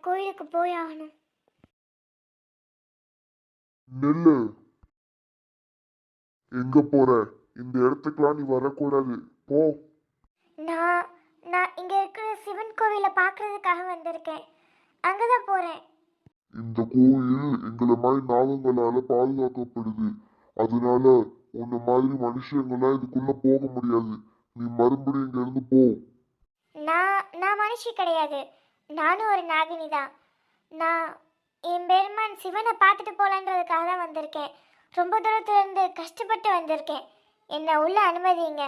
கோயிலுக்கு போய் ஆகணும் நெல்லு. எங்க போற? இந்த இடத்துக்குலாம் நீ வரக்கூடாது. போ. நான் நான் இங்க இருக்கிற சிவன் கோவிலை பார்க்கறதுக்காக வந்திருக்கேன். அங்கதான் போறேன். இந்த கோயில் எங்களை மாதிரி நாகங்களால பாதுகாக்கப்படுது. அதனால உன்னை மாதிரி மனுஷங்களாம் இதுக்குள்ள போக முடியாது. நீ மறுபடியும் இங்க இருந்து போ. நான் நான் மனுஷி கிடையாது. நானும் ஒரு நாகினி தான். நான் என் பெருமான் சிவனை பார்த்துட்டு போகலான்றதுக்காக தான் வந்திருக்கேன். ரொம்ப தூரத்துலேருந்து கஷ்டப்பட்டு வந்திருக்கேன். என்னை உள்ள அனுமதிங்க.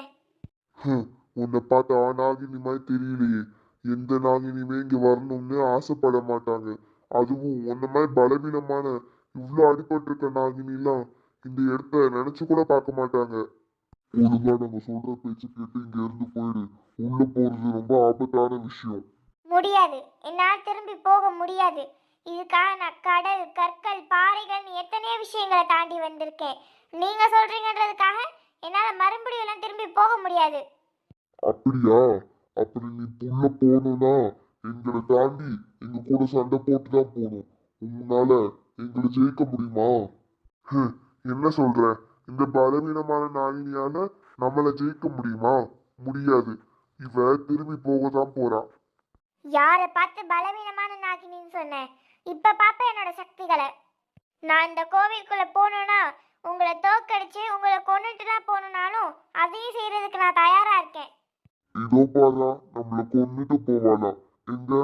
ஹம், உன்னை பார்த்தா நாகினி மாதிரி தெரியலையே. எந்த நாகினியுமே இங்கே வரணும்னு ஆசைப்பட மாட்டாங்க. அதுவும் உன்ன மாதிரி பலவீனமான இவ்வளோ அடிபட்டிருக்க நாகினிலாம் இந்த இடத்த நினச்சி கூட பார்க்க மாட்டாங்க. ஒழுங்கா நம்ம சொல்கிற பேச்சு கேட்டு இங்க இருந்து போயிடு உள்ளே போகிறது ரொம்ப ஆபத்தான விஷயம். முடியாது. என்னால் திரும்பி போக முடியாது. இதுக்காக நான் கடல் கற்கள் பாறைகள் எத்தனையோ விஷயங்களை தாண்டி வந்திருக்கேன். நீங்க சொல்றீங்கன்றதுக்காக என்னால மறுபடியும் எல்லாம் திரும்பி போக முடியாது. அப்படியா? அப்படி நீ புள்ள போகணும்னா எங்களை தாண்டி எங்க கூட சண்டை போட்டு தான் போகணும். உன்னால எங்களை ஜெயிக்க முடியுமா? என்ன சொல்ற? இந்த பலவீனமான நாயினியால நம்மளை ஜெயிக்க முடியுமா? முடியாது. இவ திரும்பி போக தான் போறான் யாரை பார்த்து பலவீனமான நாகினின்னு சொன்னேன். இப்ப பாப்ப என்னோட சக்திகளை. நான் இந்த கோவிலுக்குள்ள போகணும்னா உங்களை தோக்கடிச்சு உங்களை கொண்டுட்டுலாம் போகணும்னாலும் அதையும் செய்யறதுக்கு நான் தயாரா இருக்கேன். இதோ பாரா நம்மளை கொன்னுட்டு போவாளா? எங்க?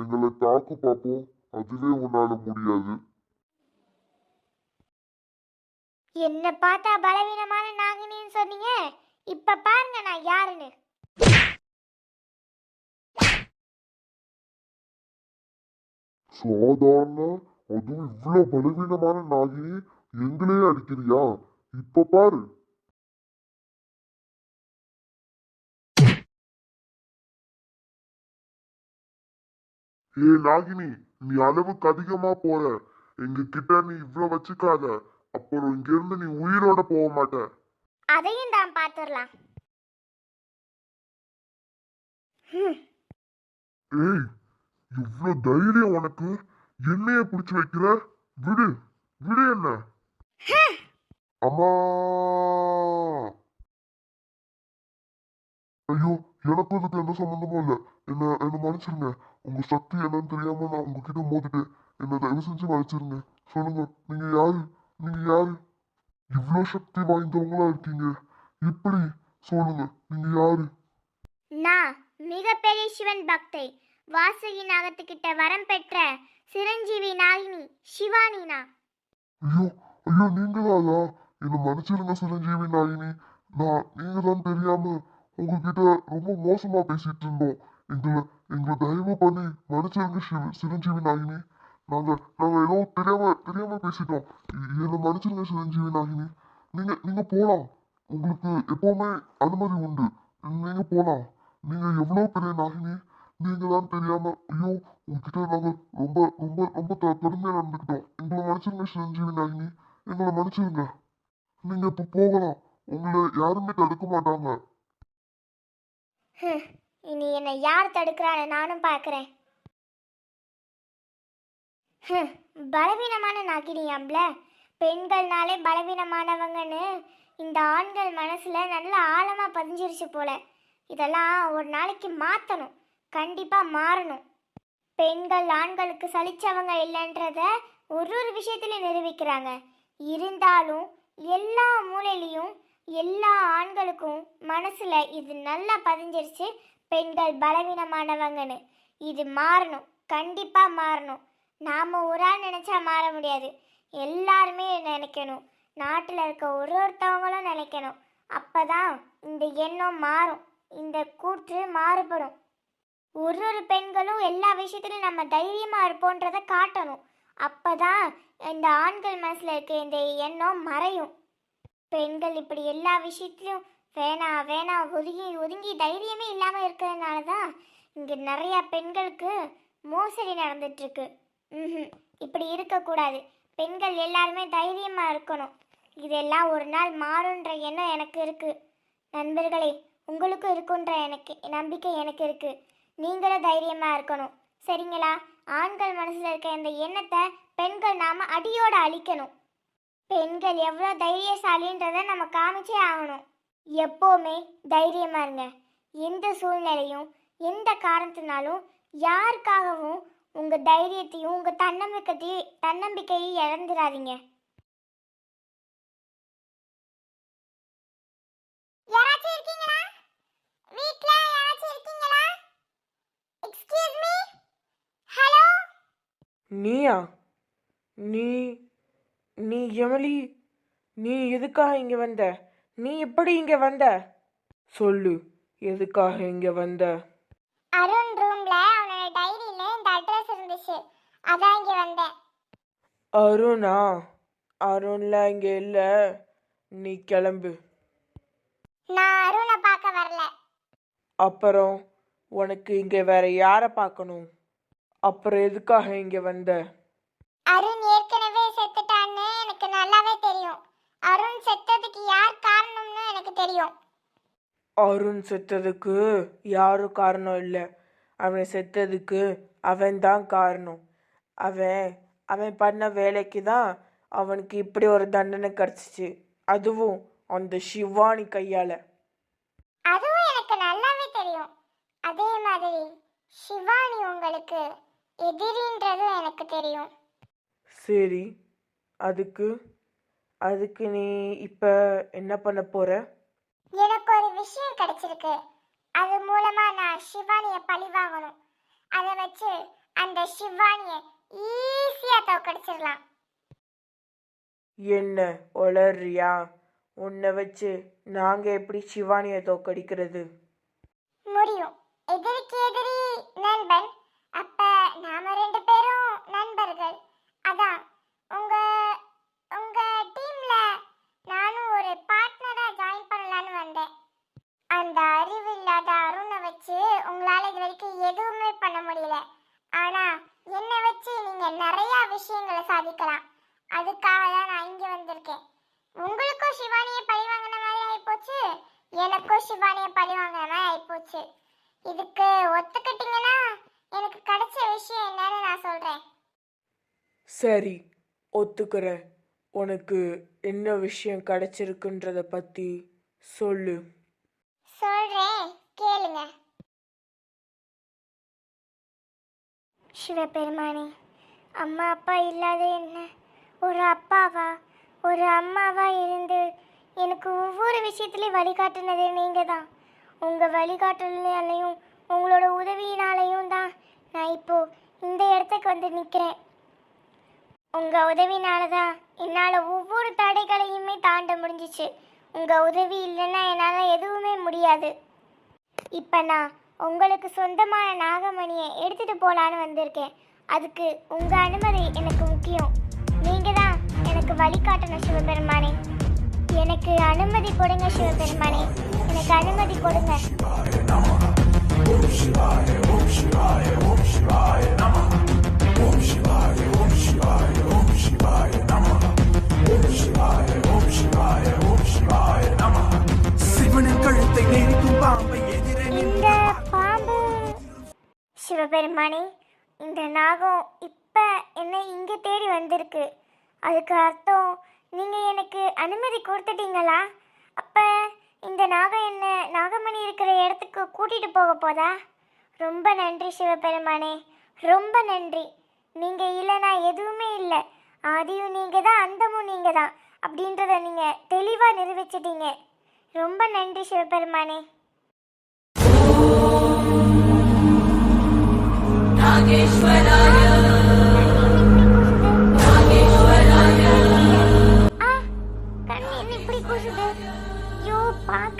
எங்களை தாக்கு பார்ப்போம் அதுவே உன்னால முடியாது. என்ன பார்த்தா பலவீனமான நாகினின்னு சொன்னீங்க. இப்ப பாருங்க நான் யாருன்னு. சாதாரண அதுவும் இவ்வளவு பலவீனமான நாகினி எங்களே அடிக்கிறியா? இப்ப பாரு. ஏ நாகினி நீ அளவுக்கு அதிகமா போற. எங்க கிட்ட நீ இவ்வளவு வச்சுக்காத. அப்புறம் இங்க இருந்து நீ உயிரோட போக மாட்ட. அதையும் தான் பார்த்துடலாம் ஹம், ஏய் இவ்வளவு தைரியம் உனக்கு? என்னைய பிடிச்சு வைக்கிற? விடு. விடு என்ன? அம்மா! ஐயோ எனக்கு இதுக்கு எந்த சம்பந்தமும் இல்ல. என்ன என்ன மன்னிச்சிருங்க. உங்க சக்தி என்னன்னு தெரியாம நான் உங்ககிட்ட மோதிட்டேன். என்ன தயவு செஞ்சு மன்னிச்சிருங்க. சொல்லுங்க நீங்க யாரு? நீங்க யாரு? இவ்வளோ சக்தி வாய்ந்தவங்களா இருக்கீங்க. இப்படி சொல்லுங்க நீங்க யாரு? நான் மிகப்பெரிய சிவன் பக்தை. வாசகி நாகத்துக்கிட்ட வரம் பெற்ற சிரஞ்சீவி நாகினி சிவானினா? ஐயோ ஐயோ நீங்களாதா என்ன மன்னிச்சிருங்க சிரஞ்சீவி நாகினி. நான் நீங்க தான் தெரியாம உங்ககிட்ட ரொம்ப மோசமா பேசிட்டு இருந்தோம். எங்களை எங்களை தயவு பண்ணி மன்னிச்சிருங்க சிவ சிரஞ்சீவி நாகினி. நாங்க நாங்க ஏதோ தெரியாம தெரியாம பேசிட்டோம். என்ன என்னை மன்னிச்சிருங்க சிரஞ்சீவி நாகினி. நீங்க நீங்க போலாம். உங்களுக்கு எப்பவுமே அனுமதி உண்டு. நீங்க போலாம். நீங்க எவ்வளவு பெரிய நாகினி? நீங்க தான் தெரியாம ஐயோ உங்ககிட்ட நாங்க ரொம்ப ரொம்ப ரொம்ப த- கடுமையா நடந்துக்கிட்டோம். எங்களை மன்னிச்சிருங்க சிரஞ்சீவி நாயினி. எங்களை மன்னிச்சிருங்க. நீங்க இப்ப போகலாம். உங்களை யாருமே தடுக்க மாட்டாங்க. இனி என்னை யார் தடுக்கிறான்னு நானும் பார்க்குறேன். பலவீனமான நாகினியாம்ல பெண்கள்னாலே பலவீனமானவங்கன்னு இந்த ஆண்கள் மனசுல நல்ல ஆழமா பதிஞ்சிருச்சு போல. இதெல்லாம் ஒரு நாளைக்கு மாத்தணும். கண்டிப்பாக மாறணும். பெண்கள் ஆண்களுக்கு சலிச்சவங்க இல்லைன்றத ஒரு ஒரு விஷயத்திலையும் நிரூபிக்கிறாங்க. இருந்தாலும் எல்லா மூலையிலையும் எல்லா ஆண்களுக்கும் மனசில் இது நல்லா பதிஞ்சிருச்சு பெண்கள் பலவீனமானவங்கன்னு. இது மாறணும் கண்டிப்பாக மாறணும். நாம் ஒரு ஆள் நினச்சா மாற முடியாது. எல்லாருமே நினைக்கணும்? நாட்டில் இருக்க ஒரு ஒருத்தவங்களும் நினைக்கணும். அப்போ தான் இந்த எண்ணம் மாறும். இந்த கூற்று மாறுபடும். ஒரு ஒரு பெண்களும் எல்லா விஷயத்துலையும் நம்ம தைரியமாக இருப்போன்றதை காட்டணும். அப்போ தான் இந்த ஆண்கள் மனசில் இருக்க இந்த எண்ணம் மறையும். பெண்கள் இப்படி எல்லா விஷயத்துலையும் வேணா வேணா ஒதுங்கி ஒதுங்கி தைரியமே இல்லாமல் இருக்கிறதுனால தான் இங்கே நிறையா பெண்களுக்கு மோசடி நடந்துட்டுருக்கு. ம் இப்படி இருக்கக்கூடாது. பெண்கள் எல்லாருமே தைரியமாக இருக்கணும். இதெல்லாம் ஒரு நாள் மாறுன்ற எண்ணம் எனக்கு இருக்குது நண்பர்களே உங்களுக்கும் இருக்குன்ற எனக்கு நம்பிக்கை எனக்கு இருக்குது நீங்களும் தைரியமாக இருக்கணும். சரிங்களா? ஆண்கள் மனசில் இருக்க இந்த எண்ணத்தை பெண்கள் நாம் அடியோடு அழிக்கணும். பெண்கள் எவ்வளோ தைரியசாலின்றதை நம்ம காமிச்சே ஆகணும். எப்போவுமே தைரியமாக இருங்க. எந்த சூழ்நிலையும் எந்த காரணத்தினாலும் யாருக்காகவும் உங்கள் தைரியத்தையும் உங்கள் தன்னம்பிக்கையும் தன்னம்பிக்கையும் இழந்துடாதீங்க. நீயா? நீ நீ எமலி நீ எதுக்காக இங்க வந்த? நீ எப்படி இங்க வந்த? சொல்லு எதுக்காக இங்க வந்த? அருண் ரூம்ல அவனோட டைரியில இந்த அட்ரஸ் இருந்துச்சு. அதான் இங்க வந்தேன். அருணா? அருண்லாம் இங்க இல்ல. நீ கிளம்பு. நான் அருணை பார்க்க வரல. அப்புறம் உனக்கு இங்க வேற யாரை பார்க்கணும்? அப்புறம் எதுக்காக இங்க வந்த? அருண் ஏற்கனவே செத்துட்டான்னு எனக்கு நல்லாவே தெரியும். அருண் செத்ததுக்கு யார் காரணம்னு எனக்கு தெரியும். அருண் செத்ததுக்கு யாரும் காரணம் இல்லை. அவன் செத்ததுக்கு அவன்தான் காரணம். அவன் அவன் பண்ண வேலைக்கு தான் அவனுக்கு இப்படி ஒரு தண்டனை கிடச்சிச்சு. அதுவும் அந்த சிவானி கையால். அதுவும் எனக்கு நல்லாவே தெரியும். அதே மாதிரி சிவானி உங்களுக்கு எதிரின்றதும் எனக்கு தெரியும். சரி அதுக்கு அதுக்கு நீ இப்போ என்ன பண்ண போற? எனக்கு ஒரு விஷயம் கிடைச்சிருக்கு. அது மூலமா நான் சிவானிய பழி வாங்கணும். அதை வச்சு அந்த சிவானிய ஈஸியா தோக்கடிச்சிடலாம் என்ன உளறியா? உன்னை வச்சு நாங்கள் எப்படி சிவானியை தோக்கடிக்கிறது முடியும். எதிரிக்கு எதிரி நண்பன் அப்ப நாம ரெண்டு பேரும் நண்பர்கள். அதான் உங்க உங்க டீம்ல நானும் ஒரு பார்ட்னரா ஜாயின் பண்ணலான்னு வந்தேன். அந்த அறிவு இல்லாத அருணை வச்சு உங்களால இது வரைக்கும் எதுவுமே பண்ண முடியல. ஆனா என்னை வச்சு நீங்க நிறைய விஷயங்களை சாதிக்கலாம். அதுக்காக தான் நான் இங்க வந்திருக்கேன். உங்களுக்கும் சிவானியை பழி வாங்கின மாதிரி ஆயிப்போச்சு. எனக்கும் சிவானியை பழி வாங்கின மாதிரி ஆயிப்போச்சு. இதுக்கு ஒத்துக்கிட்டீங்கன்னா எனக்கு கிடைச்ச விஷயம் என்னன்னு நான் சொல்றேன். சரி ஒத்துக்கிறேன். உனக்கு என்ன விஷயம் கிடைச்சிருக்குன்றத பற்றி சொல்லு. சொல்றேன் கேளுங்க. சிவபெருமானே அம்மா அப்பா இல்லாத என்ன? ஒரு அப்பாவா? ஒரு அம்மாவா இருந்து எனக்கு ஒவ்வொரு விஷயத்துலையும் வழிகாட்டுனது நீங்க தான் உங்க வழிகாட்டுனாலையும் உங்களோட உதவியினாலையும் தான் நான் இப்போ இந்த இடத்துக்கு வந்து நிற்கிறேன் உங்கள் உதவினால தான் என்னால் ஒவ்வொரு தடைகளையுமே தாண்ட முடிஞ்சிச்சு. உங்கள் உதவி இல்லைன்னா என்னால் எதுவுமே முடியாது. இப்போ நான் உங்களுக்கு சொந்தமான நாகமணியை எடுத்துகிட்டு போகலான்னு வந்திருக்கேன். அதுக்கு உங்கள் அனுமதி எனக்கு முக்கியம். நீங்கள் தான் எனக்கு வழிகாட்டணும் சிவபெருமானே. எனக்கு அனுமதி கொடுங்க சிவபெருமானே. எனக்கு அனுமதி கொடுங்க. சிவனின் கழுத்தை நெரிக்கும் பாம்பை எதிரே இந்த பாம்பு சிவபெருமானே இந்த நாகம் இப்போ என்னை இங்கே தேடி வந்திருக்கு. அதுக்கு அர்த்தம் நீங்கள் எனக்கு அனுமதி கொடுத்துட்டீங்களா? அப்போ இந்த நாகம் என்ன? நாகமணி இருக்கிற இடத்துக்கு கூட்டிகிட்டு போக போதா? ரொம்ப நன்றி சிவபெருமானே. ரொம்ப நன்றி. நீங்கள் இல்லைனா எதுவுமே இல்லை. ஆதியும் நீங்கள் தான் அந்தமும் நீங்கள் தான் அப்படின்றத நீங்கள் தெளிவாக நிரூபிச்சிட்டீங்க. ரொம்ப நன்றி சிவபெருமானே. நாகேஸ்வரா ஐயோ,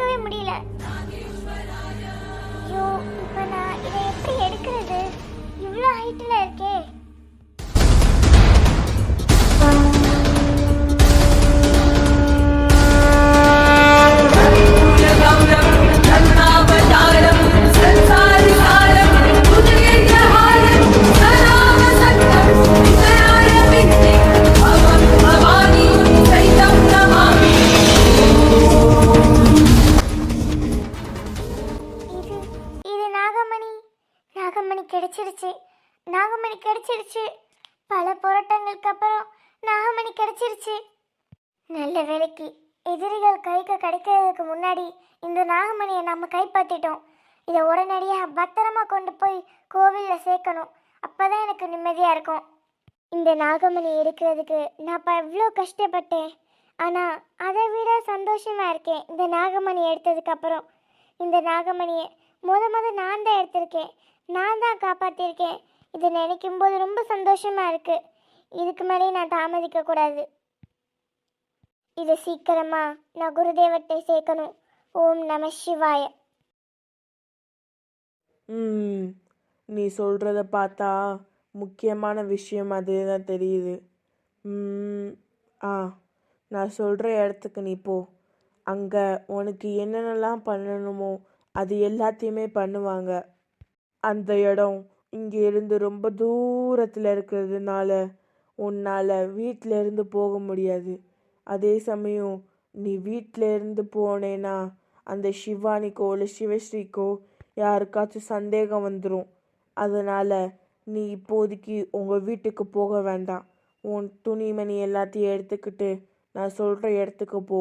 வேலைக்கு எதிரிகள் கைக்கு கிடைக்கிறதுக்கு முன்னாடி இந்த நாகமணியை நம்ம கைப்பற்றிட்டோம். இதை உடனடியாக பத்திரமா கொண்டு போய் கோவிலில் சேர்க்கணும். அப்பதான் எனக்கு நிம்மதியாக இருக்கும். இந்த நாகமணி இருக்கிறதுக்கு நான் இப்போ எவ்வளோ கஷ்டப்பட்டேன். ஆனால் அதை விட சந்தோஷமாக இருக்கேன். இந்த நாகமணி எடுத்ததுக்கு அப்புறம். இந்த நாகமணியை முத முத நான் தான் எடுத்திருக்கேன். நான் தான் காப்பாற்றிருக்கேன் இதை நினைக்கும் போது ரொம்ப சந்தோஷமாக இருக்கு. இதுக்கு மேலே நான் தாமதிக்கக்கூடாது இதை சீக்கிரமா நான் குருதேவத்தை சேர்க்கணும். ஓம் நம சிவாய. ம் நீ சொல்கிறத பார்த்தா முக்கியமான விஷயம் அதே தான் தெரியுது. ம், ஆ நான் சொல்கிற இடத்துக்கு நீ போ. அங்கே உனக்கு என்னென்னலாம் பண்ணணுமோ அது எல்லாத்தையுமே பண்ணுவாங்க. அந்த இடம் இங்கே இருந்து ரொம்ப தூரத்தில் இருக்கிறதுனால உன்னால் வீட்டில் இருந்து போக முடியாது. அதே சமயம் நீ வீட்டில் இருந்து போனேன்னா அந்த சிவானிக்கோ இல்லை சிவஸ்ரீக்கோ யாருக்காச்சும் சந்தேகம் வந்துடும் அதனால் நீ இப்போதைக்கு உங்கள் வீட்டுக்கு போக வேண்டாம். உன் துணிமணி எல்லாத்தையும் எடுத்துக்கிட்டு நான் சொல்கிற இடத்துக்கு போ.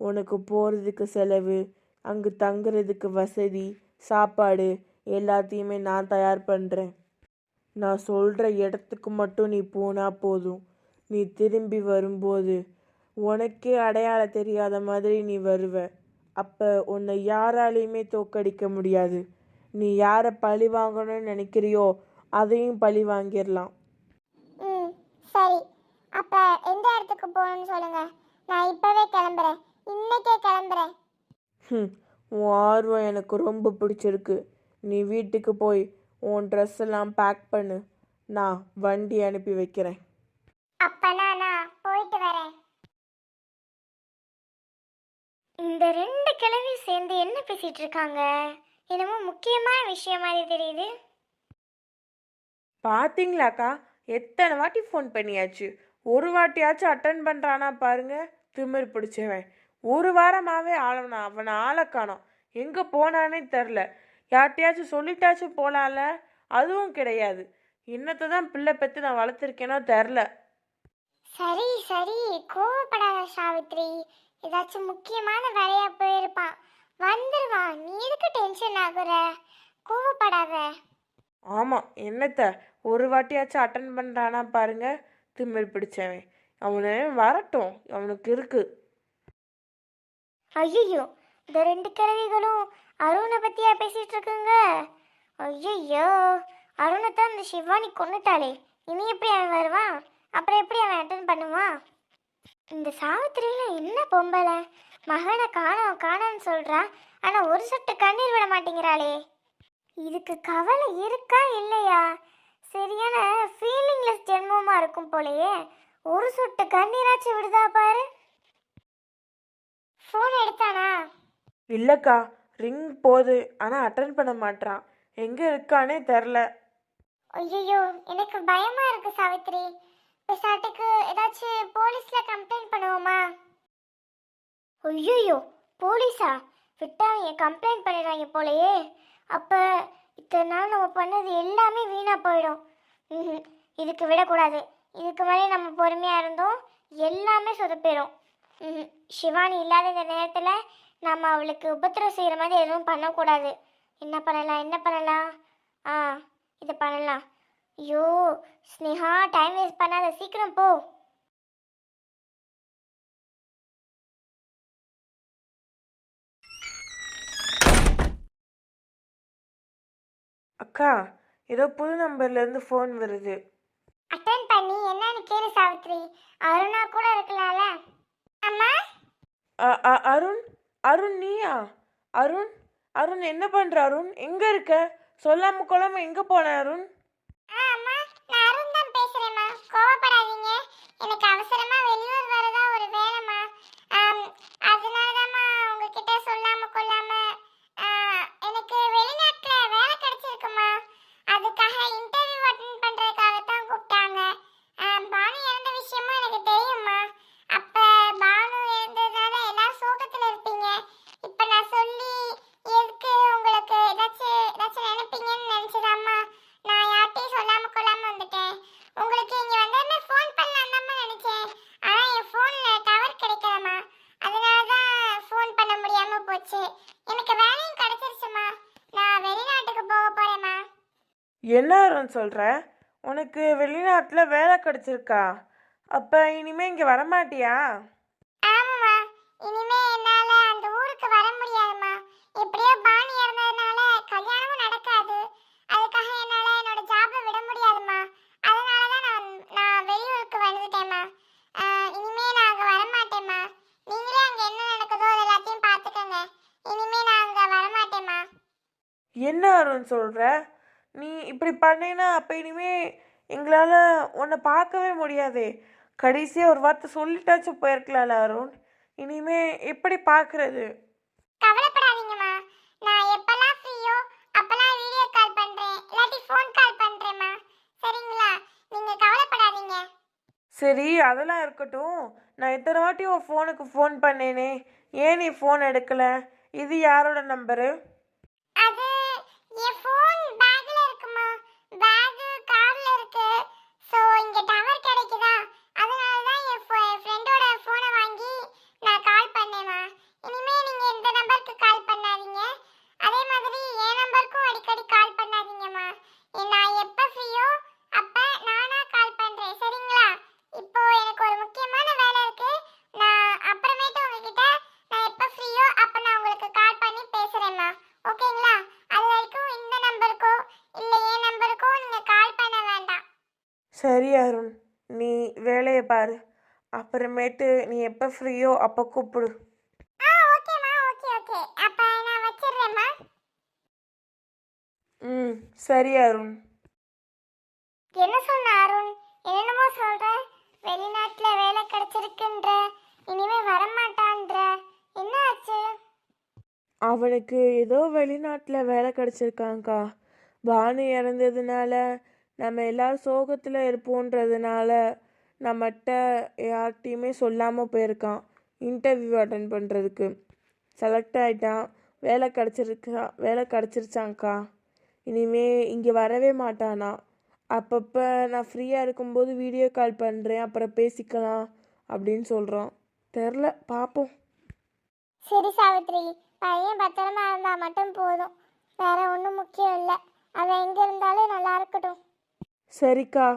உனக்கு போகிறதுக்கு செலவு அங்கே தங்குறதுக்கு வசதி சாப்பாடு எல்லாத்தையுமே நான் தயார் பண்ணுறேன் நான் சொல்கிற இடத்துக்கு மட்டும் நீ போனால் போதும். நீ திரும்பி வரும்போது உனக்கே அடையாளம் தெரியாத மாதிரி நீ வருவ. அப்போ உன்னை யாராலையுமே தோக்கடிக்க முடியாது. நீ யாரை பழி வாங்கணும்னு நினைக்கிறியோ அதையும் பழி வாங்கிடலாம் ம் சரி. அப்போ எந்த இடத்துக்கு போகணும்னு சொல்லுங்க. நான் இப்போவே கிளம்புறேன். இன்னைக்கே கிளம்புறேன். ஹம், உன் ஆர்வம் எனக்கு ரொம்ப பிடிச்சிருக்கு. நீ வீட்டுக்கு போய் உன் ட்ரெஸ் எல்லாம் பேக் பண்ணு. நான் வண்டி அனுப்பி வைக்கிறேன். அப்பனா நான் போயிட்டு வரேன். இந்த ரெண்டு கிழவி சேர்ந்து என்ன பேசிட்டு இருக்காங்க? என்னமோ முக்கியமான விஷயம் மாதிரி தெரியுது. பாத்தீங்களாக்கா? எத்தனை வாட்டி ஃபோன் பண்ணியாச்சு? ஒரு வாட்டியாச்சும் அட்டன் பண்ணுறானா பாருங்க. திமிர் பிடிச்சவன். ஒரு வாரமாகவே ஆளவனா அவனை ஆளை காணோம். எங்கே போனானே தெரில. யார்கிட்டயாச்சும் சொல்லிட்டாச்சும் போலாம்ல அதுவும் கிடையாது. என்னத்தை தான் பிள்ளை பெற்று நான் வளர்த்துருக்கேனோ தெரில. சரி சரி. கோவப்படாத சாவித்ரி. ஏதாச்சும் முக்கியமான வேலையா போயிருப்பான். வந்துருவான் நீ எதுக்கு டென்ஷன் ஆகுற? கோவப்படாத. ஆமாம் என்னத்த? ஒரு வாட்டியாச்சும் அட்டன் பண்ணுறானா பாருங்க. திமிர் பிடிச்சவன். அவனு வரட்டும். அவனுக்கு இருக்கு. ஐயோ இந்த ரெண்டு கிழவிகளும் அருணை பத்தியா பேசிட்டு இருக்குங்க? ஐயோ அருணை தான் இந்த சிவானி கொன்னுட்டாளே. இனி எப்படி அவன் வருவான்? அப்புறம் எப்படி அவன் அட்டன் பண்ணுவான்? இந்த சாவித்திரியில என்ன பொம்பளை? மகனை காணோம் காணோன்னு சொல்றா ஆனா ஒரு சொட்டு கண்ணீர் விட மாட்டேங்கிறாளே. இதுக்கு கவலை இருக்கா இல்லையா? சரியான ஃபீலிங்லெஸ் ஜென்மமா இருக்கும் போலயே ஒரு சொட்டு கண்ணீராச்சும் விடுதா பாரு. ஃபோன் எடுத்தானா? இல்லைக்கா ரிங் போகுது ஆனால் அட்டன் பண்ண மாட்றான் எங்கே இருக்கானே தெரில. ஐயோ எனக்கு பயமா இருக்கு சாவித்ரி பெசாட்டுக்கு ஏதாச்சும் போலீஸ்ல கம்ப்ளைண்ட் பண்ணுவோமா? ஐயோ போலீஸா? விட்டா என் கம்ப்ளைண்ட் பண்ணிடுறாங்க போலயே. அப்ப இத்தனை நாள் நம்ம பண்ணது எல்லாமே வீணா போயிடும். இதுக்கு விடக்கூடாது. இதுக்கு மேலே நம்ம பொறுமையா இருந்தோம். எல்லாமே சொதப்பிடும் சிவானி இல்லாத இந்த நேரத்தில் நம்ம அவளுக்கு உபத்திரம் செய்கிற மாதிரி எதுவும் பண்ணக்கூடாது. என்ன பண்ணலாம் என்ன பண்ணலாம்? ஆ இது பண்ணலாம். ஐயோ ஸ்னேகா டைம் வேஸ்ட் பண்ணாத சீக்கிரம் போ. அக்கா ஏதோ புது நம்பர்லேருந்து ஃபோன் வருது. அட்டன் பண்ணி என்னன்னு கேளு சாவித்ரி. அருணா கூட இருக்கலாம்ல. அம்மா? அ- அ- அருண் அருண் நீயா? அருண் அருண் என்ன பண்ணுற அருண்? எங்கே இருக்க? சொல்லாம கொள்ளாம எங்கே போன அருண் ஆ அம்மா நான் அருண் தான் பேசுறேம்மா கோவப்படாதீங்க எனக்கு அவசரமா வெளியூர் வரதா ஒரு வேலைம்மா ஆம், அதனாலதாம்மா உங்ககிட்ட சொல்லாம கொள்ளாம ஆ, எனக்கு வெளிநாட்டுல வேலை கிடைச்சிருக்குமா அதுக்காக இன்டர்வியூ அட்டன் பண்றதுக்காக தான் கூப்பிட்டாங்க ஆ, பானு இறந்த விஷயமும் எனக்கு தெரியுமா அப்ப பானு இறந்ததால எல்லாரும் சோகத்துல இருப்பீங்க இப்ப நான் சொல்லி எதுக்கு உங்களுக்கு ஏதாச்சும் ஏதாச்சும் நினைப்பீங்கன்னு நினைச்சதாம்மா நான் என்ன அருண் சொல்கிற உனக்கு வெளிநாட்டில் வேலை கிடைச்சிருக்கா? அப்போ இனிமே இங்கே வரமாட்டியா? ஆமாம்மா. இனிமே என்னால அந்த ஊருக்கு வர முடியாதும்மா. எப்படியோ பாணி இறந்ததுனால கல்யாணமும் நடக்காது. அதுக்காக என்னால என்னோட ஜாபை விட முடியாதும்மா. அதனால தான் நான் நான் வெளியூருக்கு வந்துட்டேம்மா. ஆஹ், இனிமே நான் அங்கே வரமாட்டேம்மா. நீங்களே அங்கே என்ன நடக்குதோ அது எல்லாத்தையும் பார்த்துக்கோங்க. இனிமே நான் அங்கே வரமாட்டேம்மா. என்ன அருண் சொல்கிற நீ இப்படி பண்ணேன்னா அப்போ இனிமே எங்களால் உன்னை பார்க்கவே முடியாதே. கடைசியாக ஒரு வார்த்தை சொல்லிட்டாச்சும் போயிருக்கலாம்ல அருண். இனிமே எப்படி பார்க்கறது? கவலைப்படாதீங்கம்மா. நான் எப்பெல்லாம் ஃப்ரீயோ அப்பெல்லாம் வீடியோ கால் பண்றேன். இல்லாட்டி ஃபோன் கால் பண்றேம்மா. சரிங்களா? நீங்க கவலைப்படாதீங்க. சரி அதெல்லாம் இருக்கட்டும். நான் இத்தனை வாட்டி உன் ஃபோனுக்கு ஃபோன் பண்ணேனே. ஏன் நீ ஃபோன் எடுக்கல? இது யாரோட நம்பரு அது என் ஃபோன் பேக்ல இருக்குமா பேக் கார்ல இருக்கு சோ இங்க டவர் கிடைக்குதா அதனால தான் என் ஃப்ரெண்டோட ஃபோனை வாங்கி நான் கால் பண்ணேம்மா இனிமே நீங்க இந்த நம்பருக்கு கால் பண்ணாதீங்க அதே மாதிரி என் நம்பருக்கும் அடிக்கடி கால் பண்ணாதீங்கம்மா நான் எப்ப ஃப்ரீயோ அப்ப நானா கால் பண்றேன் சரிங்களா இப்போ எனக்கு ஒரு முக்கியமான வேலை இருக்கு நான் அப்புறமேட்டு உங்ககிட்ட நான் எப்ப ஃப்ரீயோ அப்ப நான் உங்களுக்கு கால் பண்ணி பேசுறேம்மா ஓகேங்களா அது வரைக்கும் இந்த நம்பருக்கோ இல்ல என் நம்பருக்கோ நீங்க கால் பண்ண வேண்டாம் சரி அருண். நீ வேலையை பாரு. அப்புறமேட்டு நீ எப்போ ஃப்ரீயோ அப்போ கூப்பிடு. ம் சரி அருண். என்ன சொன்ன அருண்? என்னமோ சொல்ற. வெளிநாட்டுல வேலை கிடைச்சிருக்குன்ற. இனிமே வரமாட்டான்ற. என்ன ஆச்சு? அவனுக்கு ஏதோ வெளிநாட்டில் வேலை கிடச்சிருக்காங்க்கா பானு இறந்ததுனால நம்ம எல்லாரும் சோகத்தில் இருப்போன்றதுனால நம்மகிட்ட யார்கிட்டையுமே சொல்லாமல் போயிருக்கான். இன்டர்வியூ அட்டன் பண்ணுறதுக்கு செலக்ட் ஆகிட்டான் வேலை கிடச்சிருக்கா வேலை கிடச்சிருச்சாங்க்கா இனிமே இங்கே வரவே மாட்டானா. அப்பப்போ நான் ஃப்ரீயாக இருக்கும்போது வீடியோ கால் பண்ணுறேன் அப்புறம் பேசிக்கலாம் அப்படின்னு சொல்கிறோம் தெரில பார்ப்போம் சரி சாவித்ரி பையன் பத்திரமா இருந்தால் மட்டும் போதும். வேற ஒன்றும் முக்கியம் இல்லை. அவன் எங்கே இருந்தாலும் நல்லா இருக்கட்டும். சரிக்கா